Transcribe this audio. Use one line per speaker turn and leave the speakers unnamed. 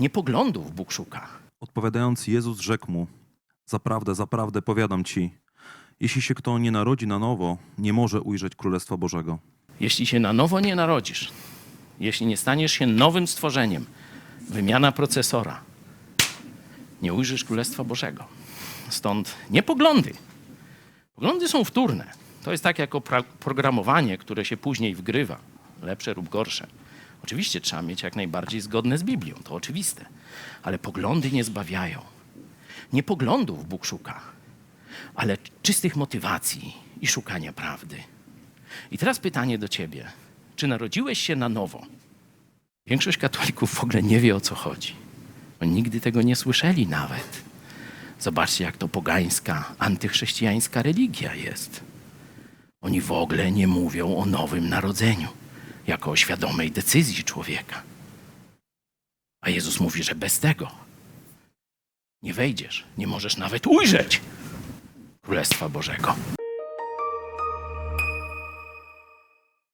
Nie poglądów Bóg szuka.
Odpowiadając, Jezus rzekł mu: Zaprawdę, zaprawdę powiadam ci, jeśli się kto nie narodzi na nowo, nie może ujrzeć Królestwa Bożego.
Jeśli się na nowo nie narodzisz, jeśli nie staniesz się nowym stworzeniem, wymiana procesora, nie ujrzysz Królestwa Bożego. Stąd nie poglądy. Poglądy są wtórne. To jest tak jak opra- programowanie, które się później wgrywa, lepsze lub gorsze. Oczywiście trzeba mieć jak najbardziej zgodne z Biblią, to oczywiste. Ale poglądy nie zbawiają. Nie poglądów Bóg szuka, ale czystych motywacji i szukania prawdy. I teraz pytanie do ciebie. Czy narodziłeś się na nowo? Większość katolików w ogóle nie wie o co chodzi. Oni nigdy tego nie słyszeli nawet. Zobaczcie, jak to pogańska, antychrześcijańska religia jest. Oni w ogóle nie mówią o nowym narodzeniu, jako o świadomej decyzji człowieka. A Jezus mówi, że bez tego nie wejdziesz, nie możesz nawet ujrzeć Królestwa Bożego.